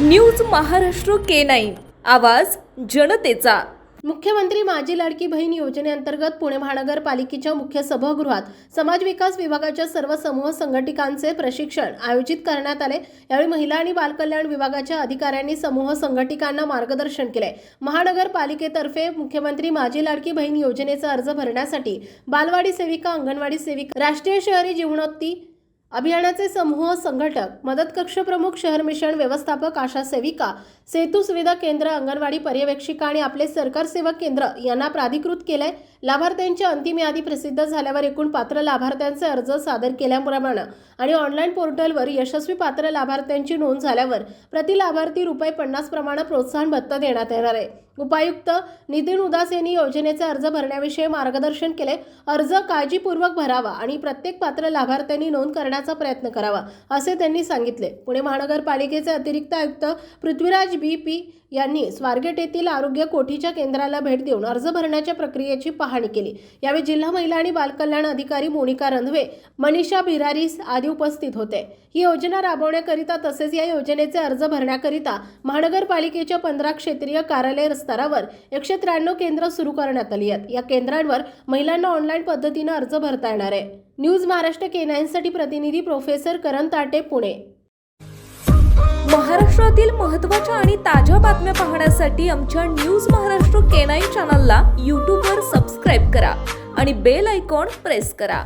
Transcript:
News Maharashtra K nine. आवाज जनतेचा. मुख्यमंत्री माझी लाडकी बहीण योजनेअंतर्गत पुणे महानगरपालिकेच्या मुख्य सभागृहात समाज विकास विभागाच्या सर्व समूह संघटिकांचे प्रशिक्षण आयोजित करण्यात आले. यावेळी महिला आणि बालकल्याण विभागाच्या अधिकाऱ्यांनी समूह संघटिकांना मार्गदर्शन केले. महानगरपालिकेतर्फे मुख्यमंत्री माझी लाडकी बहीण योजनेचा अर्ज भरण्यासाठी बालवाडी सेविका अंगणवाडी सेविका राष्ट्रीय शहरी जीवनोत्ती अभियानाचे समूह संघटक मदत कक्ष प्रमुख शहर मिशन व्यवस्थापक आशा सेविका सेतू सुविधा केंद्र अंगणवाडी पर्यवेक्षिका आणि आपले सरकार सेवक केंद्र यांना प्राधिकृत केलंय. लाभार्थ्यांची अंतिम यादी प्रसिद्ध झाल्यावर एकूण पात्र लाभार्थ्यांचे अर्ज सादर केल्याप्रमाणे आणि ऑनलाईन पोर्टलवर यशस्वी पात्र लाभार्थ्यांची नोंद झाल्यावर प्रति लाभार्थी रुपये पन्नास प्रमाणे प्रोत्साहन भत्ता देण्यात येणार आहे. उपायुक्त नितीन उदास यांनी योजनेचे अर्ज भरण्याविषयी मार्गदर्शन केले. अर्ज काळजीपूर्वक भरावा आणि प्रत्येक पात्र लाभार्थ्यांनी नोंद करण्याचा प्रयत्न करावा असे त्यांनी सांगितले. पुणे महानगरपालिकेचे अतिरिक्त आयुक्त पृथ्वीराज बी. पी. यांनी स्वारगेट येथील आरोग्य कोठीच्या केंद्राला भेट देऊन अर्ज भरण्याच्या प्रक्रियेची पाहणी केली. यावेळी जिल्हा महिला आणि बालकल्याण अधिकारी मोनिका रंधवे मनीषा भिरारीस आदी उपस्थित होते. ही योजना राबवण्याकरिता तसेच या योजनेचे अर्ज भरण्याकरिता महानगरपालिकेच्या पंधरा क्षेत्रीय कार्यालय स्तरावर एकशे त्र्याण्णव केंद्र सुरू करण्यात आली आहेत. या केंद्रांवर महिलांना ऑनलाईन पद्धतीनं अर्ज भरता येणार आहे. न्यूज महाराष्ट्र केनाईनसाठी प्रतिनिधी प्रोफेसर करण ताटे पुणे. महाराष्ट्रातील महत्त्वाच्या आणि ताज्या बातम्या पाहण्यासाठी आमच्या न्यूज महाराष्ट्र केनाई चॅनलला यूट्यूबवर सबस्क्राईब करा आणि बेल आयकॉन प्रेस करा.